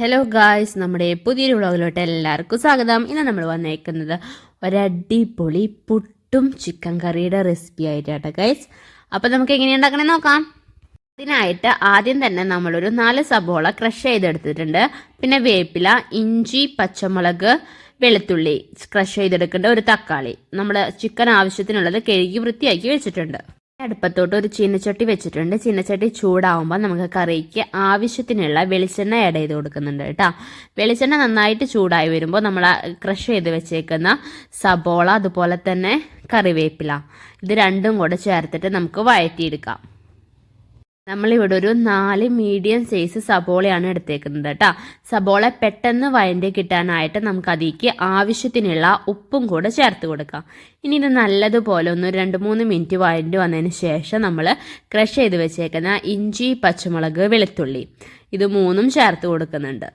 Hello guys നമ്മുടെ പുതിയൊരു വ്ളോഗിലോട്ട് എല്ലാവർക്കും സ്വാഗതം. ഇന്ന് നമ്മൾ വന്നേക്കുന്നത് ഒരടിപൊളി പുട്ടും ചിക്കൻ കറിയുടെ റെസിപ്പി ആയിട്ടാട്ടോ ഗൈസ് അപ്പോൾ നമുക്ക് എങ്ങനെ ഉണ്ടാക്കണേ നോക്കാം. ഇതിനായിട്ട് ആദ്യം തന്നെ നമ്മളൊരു നാല് സബോള ക്രഷ് ചെയ്തെടുത്തിട്ടുണ്ട്. പിന്നെ വേപ്പില ഇഞ്ചി പച്ചമുളക് വെളുത്തുള്ളി ക്രഷ് ചെയ്തെടുക്കേണ്ട ഒരു തക്കാളി. നമ്മൾ ചിക്കൻ ആവശ്യത്തിനുള്ളത് കഴുകി വൃത്തിയാക്കി വെച്ചിട്ടുണ്ട്. അടുപ്പത്തോട്ട് ഒരു ചീനച്ചട്ടി വെച്ചിട്ടുണ്ട്. ചീനച്ചട്ടി ചൂടാവുമ്പോൾ നമുക്ക് കറിക്ക് ആവശ്യത്തിനുള്ള വെളിച്ചെണ്ണ ആഡ് ചെയ്ത് കൊടുക്കുന്നുണ്ട് കേട്ടോ. വെളിച്ചെണ്ണ നന്നായിട്ട് ചൂടായി വരുമ്പോൾ നമ്മൾ ക്രഷ് ചെയ്ത് വെച്ചേക്കുന്ന സബോള അതുപോലെ തന്നെ കറിവേപ്പില. ഇത് രണ്ടും കൂടെ ചേർത്തിട്ട് നമുക്ക് വഴറ്റിയെടുക്കാം. നമ്മളിവിടെ ഒരു നാല് മീഡിയം സൈസ് സബോളയാണ് എടുത്തേക്കുന്നത് കേട്ടോ സബോള പെട്ടെന്ന് വഴണ്ടി കിട്ടാനായിട്ട് നമുക്ക് അതിലേക്ക് ആവശ്യത്തിനുള്ള ഉപ്പും കൂടെ ചേർത്ത് കൊടുക്കാം. ഇനി ഇത് നല്ലതുപോലെ ഒന്ന് രണ്ട് മൂന്ന് മിനിറ്റ് വഴണ്ടി വന്നതിന് ശേഷം നമ്മൾ ക്രഷ് ചെയ്ത് വെച്ചേക്കുന്ന ഇഞ്ചി പച്ചമുളക് വെളുത്തുള്ളി. ഇത് മൂന്നും ചേർത്ത് കൊടുക്കുന്നുണ്ട്.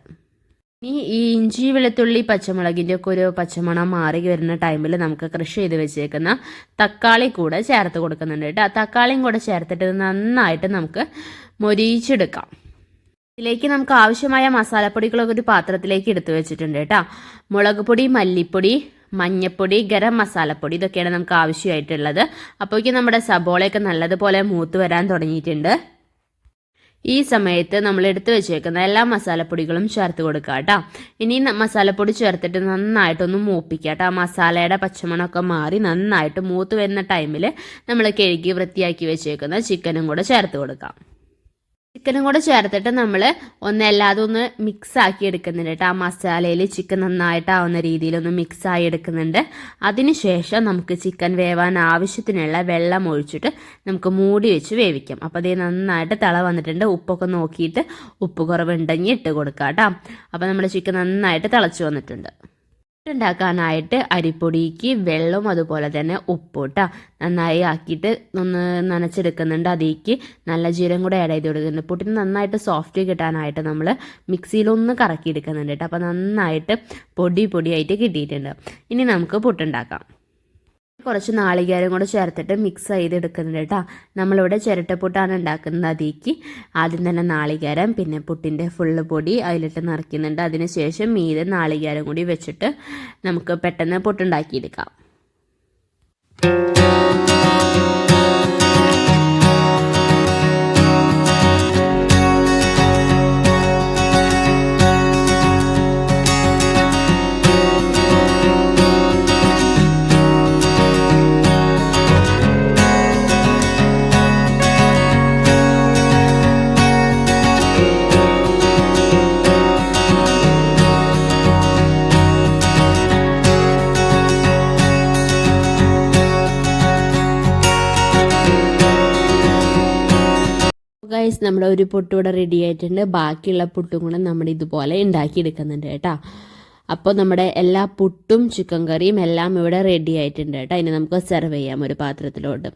ഇനി ഈ ഇഞ്ചി വെളുത്തുള്ളി പച്ചമുളകിന്റെ ഒക്കെ ഒരു പച്ചമണം മാറി വരുന്ന ടൈമിൽ നമുക്ക് കൃഷി ചെയ്ത് വെച്ചേക്കുന്ന തക്കാളി കൂടെ ചേർത്ത് കൊടുക്കുന്നുണ്ട് കേട്ടോ. തക്കാളിയും കൂടെ ചേർത്തിട്ട് നന്നായിട്ട് നമുക്ക് മൊരിയിച്ചെടുക്കാം. ഇതിലേക്ക് നമുക്ക് ആവശ്യമായ മസാലപ്പൊടികളൊക്കെ ഒരു പാത്രത്തിലേക്ക് എടുത്തു വെച്ചിട്ടുണ്ട് കേട്ടോ. മുളക് പൊടി മല്ലിപ്പൊടി മഞ്ഞപ്പൊടി ഗരം മസാലപ്പൊടി ഇതൊക്കെയാണ് നമുക്ക് ആവശ്യമായിട്ടുള്ളത്. അപ്പോഴേക്കും നമ്മുടെ സബോളയൊക്കെ നല്ലതുപോലെ മൂത്ത് വരാൻ തുടങ്ങിയിട്ടുണ്ട്. ഈ സമയത്ത് നമ്മൾ എടുത്തു വെച്ചേക്കുന്ന എല്ലാ മസാലപ്പൊടികളും ചേർത്ത് കൊടുക്കുക കേട്ടോ. ഇനി മസാലപ്പൊടി ചേർത്തിട്ട് നന്നായിട്ടൊന്ന് മൂപ്പിക്കുക കേട്ടോ മസാലയുടെ പച്ചമണമൊക്കെ മാറി നന്നായിട്ട് മൂത്ത് വരുന്ന ടൈമിൽ നമ്മൾ കഴുകി വൃത്തിയാക്കി വെച്ചേക്കുന്ന ചിക്കനും കൂടെ ചേർത്ത് കൊടുക്കാം. ചിക്കനും കൂടെ ചേർത്തിട്ട് നമ്മൾ ഒന്ന് എല്ലാതും ഒന്ന് മിക്സ് ആക്കി എടുക്കുന്നുണ്ട് കേട്ടോ. ആ മസാലയിൽ ചിക്കൻ നന്നായിട്ടാവുന്ന രീതിയിലൊന്ന് മിക്സ് ആയി എടുക്കുന്നുണ്ട്. അതിനുശേഷം നമുക്ക് ചിക്കൻ വേവാൻ ആവശ്യത്തിനുള്ള വെള്ളം ഒഴിച്ചിട്ട് നമുക്ക് മൂടി വെച്ച് വേവിക്കാം. അപ്പോൾ അതേ നന്നായിട്ട് തിള വന്നിട്ടുണ്ട്. ഉപ്പൊക്കെ നോക്കിയിട്ട് ഉപ്പ് കുറവുണ്ടെങ്കിൽ ഇട്ട് കൊടുക്കാം കേട്ടോ അപ്പോൾ നമ്മുടെ ചിക്കൻ നന്നായിട്ട് തിളച്ച് വന്നിട്ടുണ്ട്. ഉണ്ടാക്കാനായിട്ട് അരിപ്പൊടിക്ക് വെള്ളവും അതുപോലെ തന്നെ ഉപ്പും കേട്ടോ നന്നായി ആക്കിയിട്ട് ഒന്ന് നനച്ചെടുക്കുന്നുണ്ട്. അതിലേക്ക് നല്ല ജീരം കൂടെ ആഡ് ചെയ്ത് കൊടുക്കുന്നുണ്ട്. പുട്ടിന് നന്നായിട്ട് സോഫ്റ്റ് കിട്ടാനായിട്ട് നമ്മൾ മിക്സിയിലൊന്ന് കറക്കി എടുക്കുന്നുണ്ട് കേട്ടോ. അപ്പോൾ നന്നായിട്ട് പൊടി പൊടിയായിട്ട് കിട്ടിയിട്ടുണ്ട്. ഇനി നമുക്ക് പുട്ടുണ്ടാക്കാം. കുറച്ച് നാളികേരം കൂടെ ചേർത്തിട്ട് മിക്സ് ചെയ്തെടുക്കുന്നുണ്ട് കേട്ടോ. നമ്മളിവിടെ ചിരട്ടപ്പുട്ടാണ് ഉണ്ടാക്കുന്നത് അതിലേക്ക്. ആദ്യം തന്നെ നാളികേരം പിന്നെ പുട്ടിന്റെ ഫുള്ള് പൊടി അതിലിട്ട് നിറയ്ക്കുന്നുണ്ട്. അതിനുശേഷം മീതെ നാളികേരം കൂടി വെച്ചിട്ട് നമുക്ക് പെട്ടെന്ന് പുട്ടുണ്ടാക്കിയെടുക്കാം. ഗൈസ് നമ്മുടെ ഒരു പുട്ട് ഇവിടെ റെഡി ആയിട്ടുണ്ട്. ബാക്കിയുള്ള പുട്ടും കൂടെ നമ്മൾ ഇതുപോലെ ഉണ്ടാക്കിയെടുക്കുന്നുണ്ട് കേട്ടോ. അപ്പോൾ നമ്മുടെ എല്ലാ പുട്ടും ചിക്കൻ കറിയും എല്ലാം ഇവിടെ റെഡി ആയിട്ടുണ്ട് കേട്ടോ. ഇനി നമുക്ക് സെർവ് ചെയ്യാം ഒരു പാത്രത്തിലോട്ട്.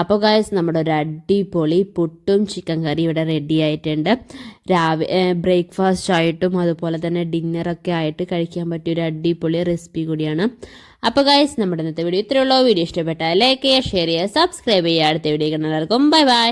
അപ്പോൾ ഗായസ് നമ്മുടെ ഒരു അടിപൊളി പുട്ടും ചിക്കൻ കറി ഇവിടെ റെഡി ആയിട്ടുണ്ട്. രാവിലെ ബ്രേക്ക്ഫാസ്റ്റ് ആയിട്ടും അതുപോലെ തന്നെ ഡിന്നറൊക്കെ ആയിട്ട് കഴിക്കാൻ പറ്റിയ ഒരു അടിപൊളി റെസിപ്പി കൂടിയാണ്. അപ്പോൾ ഗായസ് നമ്മുടെ ഇന്നത്തെ വീഡിയോ ഇത്രയുള്ളൂ വീഡിയോ ഇഷ്ടപ്പെട്ടാൽ ലൈക്ക് ചെയ്യുക ഷെയർ ചെയ്യുക സബ്സ്ക്രൈബ് ചെയ്യുക. അടുത്ത വീഡിയോ കാണുന്നവർക്കും ബൈ ബൈ